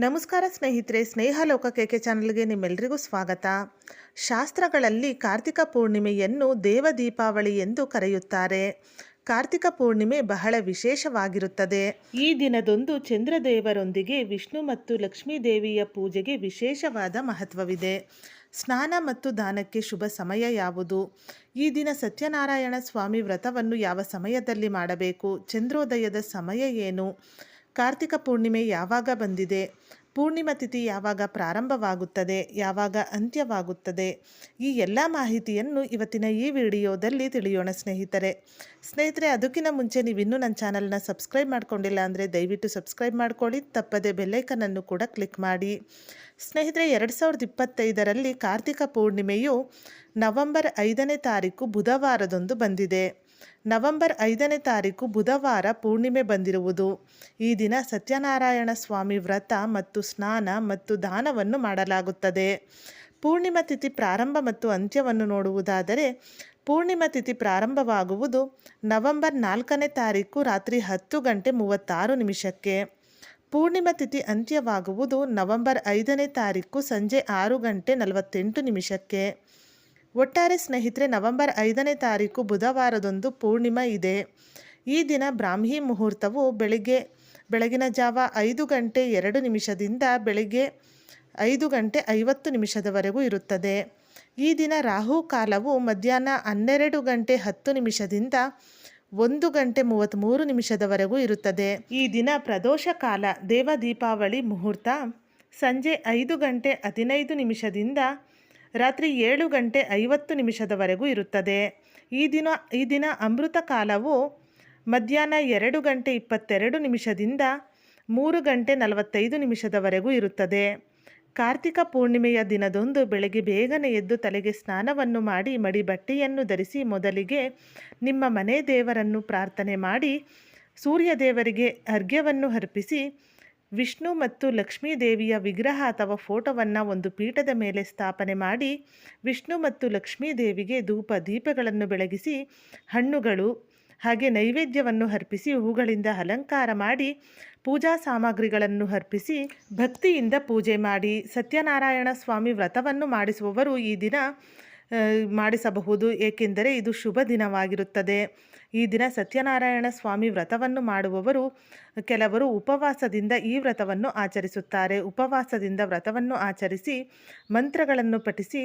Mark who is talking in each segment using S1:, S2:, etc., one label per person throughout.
S1: ನಮಸ್ಕಾರ ಸ್ನೇಹಿತರೆ, ಸ್ನೇಹ ಲೋಕ ಕೆಕೆ ಚಾನಲ್ಗೆ ನಿಮ್ಮೆಲ್ಲರಿಗೂ ಸ್ವಾಗತ. ಶಾಸ್ತ್ರಗಳಲ್ಲಿ ಕಾರ್ತಿಕ ಪೂರ್ಣಿಮೆಯನ್ನು ದೇವ ದೀಪಾವಳಿ ಎಂದು ಕರೆಯುತ್ತಾರೆ. ಕಾರ್ತಿಕ ಪೂರ್ಣಿಮೆ ಬಹಳ ವಿಶೇಷವಾಗಿರುತ್ತದೆ. ಈ ದಿನದೊಂದು ಚಂದ್ರದೇವರೊಂದಿಗೆ ವಿಷ್ಣು ಮತ್ತು ಲಕ್ಷ್ಮೀ ದೇವಿಯ ಪೂಜೆಗೆ ವಿಶೇಷವಾದ ಮಹತ್ವವಿದೆ. ಸ್ನಾನ ಮತ್ತು ದಾನಕ್ಕೆ ಶುಭ ಸಮಯ ಯಾವುದು? ಈ ದಿನ ಸತ್ಯನಾರಾಯಣ ಸ್ವಾಮಿ ವ್ರತವನ್ನು ಯಾವ ಸಮಯದಲ್ಲಿ ಮಾಡಬೇಕು? ಚಂದ್ರೋದಯದ ಸಮಯ ಏನು? ಕಾರ್ತಿಕ ಪೂರ್ಣಿಮೆ ಯಾವಾಗ ಬಂದಿದೆ? ಪೂರ್ಣಿಮಾ ತಿಥಿ ಯಾವಾಗ ಪ್ರಾರಂಭವಾಗುತ್ತದೆ? ಯಾವಾಗ ಅಂತ್ಯವಾಗುತ್ತದೆ? ಈ ಎಲ್ಲ ಮಾಹಿತಿಯನ್ನು ಇವತ್ತಿನ ಈ ವಿಡಿಯೋದಲ್ಲಿ ತಿಳಿಯೋಣ ಸ್ನೇಹಿತರೆ. ಸ್ನೇಹಿತರೆ, ಅದಕ್ಕಿಂತ ಮುಂಚೆ ನೀವು ಇನ್ನೂ ನನ್ನ ಚಾನಲ್ನ ಸಬ್ಸ್ಕ್ರೈಬ್ ಮಾಡ್ಕೊಂಡಿಲ್ಲ ಅಂದರೆ ದಯವಿಟ್ಟು ಸಬ್ಸ್ಕ್ರೈಬ್ ಮಾಡ್ಕೊಳ್ಳಿ, ತಪ್ಪದೆ ಬೆಲ್ಲೈಕನನ್ನು ಕೂಡ ಕ್ಲಿಕ್ ಮಾಡಿ. ಸ್ನೇಹಿತರೆ, ಎರಡು ಸಾವಿರದ ಇಪ್ಪತ್ತೈದರಲ್ಲಿ ಕಾರ್ತಿಕ ಪೂರ್ಣಿಮೆಯು ನವೆಂಬರ್ ಐದನೇ ತಾರೀಕು ಬುಧವಾರದೊಂದು ಬಂದಿದೆ. ನವೆಂಬರ್ ಐದನೇ ತಾರೀಕು ಬುಧವಾರ ಪೂರ್ಣಿಮೆ ಬಂದಿರುವುದು. ಈ ದಿನ ಸತ್ಯನಾರಾಯಣ ಸ್ವಾಮಿ ವ್ರತ ಮತ್ತು ಸ್ನಾನ ಮತ್ತು ದಾನವನ್ನು ಮಾಡಲಾಗುತ್ತದೆ. ಪೂರ್ಣಿಮಾ ತಿಥಿ ಪ್ರಾರಂಭ ಮತ್ತು ಅಂತ್ಯವನ್ನು ನೋಡುವುದಾದರೆ, ಪೂರ್ಣಿಮಾ ತಿಥಿ ಪ್ರಾರಂಭವಾಗುವುದು ನವೆಂಬರ್ ನಾಲ್ಕನೇ ತಾರೀಕು ರಾತ್ರಿ ಹತ್ತು ಗಂಟೆ ಮೂವತ್ತಾರು ನಿಮಿಷಕ್ಕೆ. ಪೂರ್ಣಿಮಾ ತಿಥಿ ಅಂತ್ಯವಾಗುವುದು ನವೆಂಬರ್ ಐದನೇ ತಾರೀಕು ಸಂಜೆ ಆರು ಗಂಟೆ ನಲವತ್ತೆಂಟು ನಿಮಿಷಕ್ಕೆ. ಒಟ್ಟಾರೆ ಸ್ನೇಹಿತರೆ, ನವೆಂಬರ್ ಐದನೇ ತಾರೀಕು ಬುಧವಾರದೊಂದು ಪೂರ್ಣಿಮಾ ಇದೆ. ಈ ದಿನ ಬ್ರಾಹ್ಮಿ ಮುಹೂರ್ತವು ಬೆಳಿಗ್ಗೆ, ಬೆಳಗಿನ ಜಾವ ಐದು ಗಂಟೆ ಎರಡು ನಿಮಿಷದಿಂದ ಬೆಳಿಗ್ಗೆ ಐದು ಗಂಟೆ ಐವತ್ತು ನಿಮಿಷದವರೆಗೂ ಇರುತ್ತದೆ. ಈ ದಿನ ರಾಹು ಕಾಲವು ಮಧ್ಯಾಹ್ನ ಹನ್ನೆರಡು ಗಂಟೆ ಹತ್ತು ನಿಮಿಷದಿಂದ ಒಂದು ಗಂಟೆ ಮೂವತ್ತ್ಮೂರು ನಿಮಿಷದವರೆಗೂ ಇರುತ್ತದೆ. ಈ ದಿನ ಪ್ರದೋಷ ಕಾಲ, ದೇವ ದೀಪಾವಳಿ ಮುಹೂರ್ತ, ಸಂಜೆ ಐದು ಗಂಟೆ ಹದಿನೈದು ನಿಮಿಷದಿಂದ ರಾತ್ರಿ ಏಳು ಗಂಟೆ ಐವತ್ತು ನಿಮಿಷದವರೆಗೂ ಇರುತ್ತದೆ. ಈ ದಿನ ಈ ದಿನ ಅಮೃತ ಕಾಲವು ಮಧ್ಯಾಹ್ನ ಎರಡು ಗಂಟೆ ಇಪ್ಪತ್ತೆರಡು ನಿಮಿಷದಿಂದ ಮೂರು ಗಂಟೆ ನಲವತ್ತೈದು ನಿಮಿಷದವರೆಗೂ ಇರುತ್ತದೆ. ಕಾರ್ತಿಕ ಪೂರ್ಣಿಮೆಯ ದಿನದೊಂದು ಬೆಳಗ್ಗೆ ಬೇಗನೆ ಎದ್ದು ತಲೆಗೆ ಸ್ನಾನವನ್ನು ಮಾಡಿ ಮಡಿ ಬಟ್ಟೆಯನ್ನು ಧರಿಸಿ ಮೊದಲಿಗೆ ನಿಮ್ಮ ಮನೆ ದೇವರನ್ನು ಪ್ರಾರ್ಥನೆ ಮಾಡಿ ಸೂರ್ಯ ದೇವರಿಗೆ ಅರ್ಘ್ಯವನ್ನು ಅರ್ಪಿಸಿ ವಿಷ್ಣು ಮತ್ತು ಲಕ್ಷ್ಮೀ ದೇವಿಯ ವಿಗ್ರಹ ಅಥವಾ ಫೋಟೋವನ್ನು ಒಂದು ಪೀಠದ ಮೇಲೆ ಸ್ಥಾಪನೆ ಮಾಡಿ, ವಿಷ್ಣು ಮತ್ತು ಲಕ್ಷ್ಮೀ ದೇವಿಗೆ ಧೂಪ ದೀಪಗಳನ್ನು ಬೆಳಗಿಸಿ, ಹಣ್ಣುಗಳು ಹಾಗೆ ನೈವೇದ್ಯವನ್ನು ಅರ್ಪಿಸಿ, ಹೂಗಳಿಂದ ಅಲಂಕಾರ ಮಾಡಿ, ಪೂಜಾ ಸಾಮಗ್ರಿಗಳನ್ನು ಅರ್ಪಿಸಿ, ಭಕ್ತಿಯಿಂದ ಪೂಜೆ ಮಾಡಿ, ಸತ್ಯನಾರಾಯಣ ಸ್ವಾಮಿ ವ್ರತವನ್ನು ಮಾಡಿಸುವವರು ಈ ದಿನ ಮಾಡಿಸಬಹುದು, ಏಕೆಂದರೆ ಇದು ಶುಭ ದಿನವಾಗಿರುತ್ತದೆ. ಈ ದಿನ ಸತ್ಯನಾರಾಯಣ ಸ್ವಾಮಿ ವ್ರತವನ್ನು ಮಾಡುವವರು, ಕೆಲವರು ಉಪವಾಸದಿಂದ ಈ ವ್ರತವನ್ನು ಆಚರಿಸುತ್ತಾರೆ. ಉಪವಾಸದಿಂದ ವ್ರತವನ್ನು ಆಚರಿಸಿ, ಮಂತ್ರಗಳನ್ನು ಪಠಿಸಿ,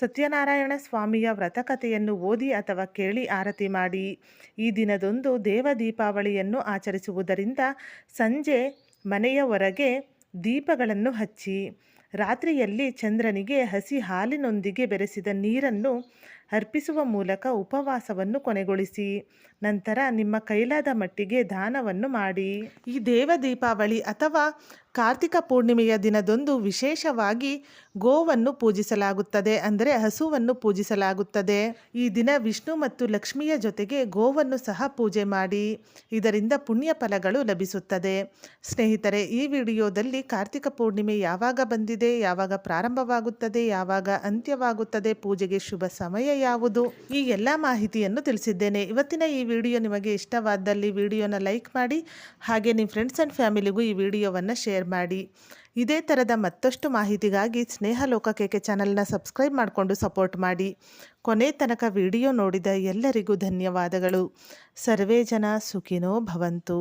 S1: ಸತ್ಯನಾರಾಯಣ ಸ್ವಾಮಿಯ ವ್ರತಕಥೆಯನ್ನು ಓದಿ ಅಥವಾ ಕೇಳಿ ಆರತಿ ಮಾಡಿ. ಈ ದಿನದೊಂದು ದೇವ ದೀಪಾವಳಿಯನ್ನು ಆಚರಿಸುವುದರಿಂದ ಸಂಜೆ ಮನೆಯ ಹೊರಗೆ ದೀಪಗಳನ್ನು ಹಚ್ಚಿ. ರಾತ್ರಿಯಲ್ಲಿ ಚಂದ್ರನಿಗೆ ಹಸಿ ಹಾಲಿನೊಂದಿಗೆ ಬೆರೆಸಿದ ನೀರನ್ನು ಅರ್ಪಿಸುವ ಮೂಲಕ ಉಪವಾಸವನ್ನು ಕೊನೆಗೊಳಿಸಿ. ನಂತರ ನಿಮ್ಮ ಕೈಲಾದ ಮಟ್ಟಿಗೆ ದಾನವನ್ನು ಮಾಡಿ. ಈ ದೇವ ದೀಪಾವಳಿ ಅಥವಾ ಕಾರ್ತಿಕ ಪೂರ್ಣಿಮೆಯ ದಿನದೊಂದು ವಿಶೇಷವಾಗಿ ಗೋವನ್ನು ಪೂಜಿಸಲಾಗುತ್ತದೆ ಅಂದರೆ ಹಸುವನ್ನು ಪೂಜಿಸಲಾಗುತ್ತದೆ. ಈ ದಿನ ವಿಷ್ಣು ಮತ್ತು ಲಕ್ಷ್ಮಿಯ ಜೊತೆಗೆ ಗೋವನ್ನು ಸಹ ಪೂಜೆ ಮಾಡಿ. ಇದರಿಂದ ಪುಣ್ಯ ಫಲಗಳು ಲಭಿಸುತ್ತದೆ. ಸ್ನೇಹಿತರೆ, ಈ ವಿಡಿಯೋದಲ್ಲಿ ಕಾರ್ತಿಕ ಪೂರ್ಣಿಮೆ ಯಾವಾಗ ಬಂದಿದೆ, ಯಾವಾಗ ಪ್ರಾರಂಭವಾಗುತ್ತದೆ, ಯಾವಾಗ ಅಂತ್ಯವಾಗುತ್ತದೆ, ಪೂಜೆಗೆ ಶುಭ ಸಮಯ ಯಾವುದು? ಈ ಎಲ್ಲ ಮಾಹಿತಿಯನ್ನು ತಿಳಿಸಿದ್ದೇನೆ. ಇವತ್ತಿನ ಈ ವಿಡಿಯೋ ನಿಮಗೆ ಇಷ್ಟವಾದಲ್ಲಿ ವಿಡಿಯೋನ ಲೈಕ್ ಮಾಡಿ, ಹಾಗೆ ನಿಮ್ಮ ಫ್ರೆಂಡ್ಸ್ ಆ್ಯಂಡ್ ಫ್ಯಾಮಿಲಿಗೂ ಈ ವಿಡಿಯೋವನ್ನು ಶೇರ್ ಮಾಡಿ. ಇದೇ ಥರದ ಮತ್ತಷ್ಟು ಮಾಹಿತಿಗಾಗಿ ಸ್ನೇಹ ಲೋಕ ಕೇಕೆ ಚಾನಲ್ನ ಸಬ್ಸ್ಕ್ರೈಬ್ ಮಾಡಿಕೊಂಡು ಸಪೋರ್ಟ್ ಮಾಡಿ. ಕೊನೆ ತನಕ ವಿಡಿಯೋ ನೋಡಿದ ಎಲ್ಲರಿಗೂ ಧನ್ಯವಾದಗಳು. ಸರ್ವೇ ಜನ ಸುಖಿನೋ ಭವಂತು.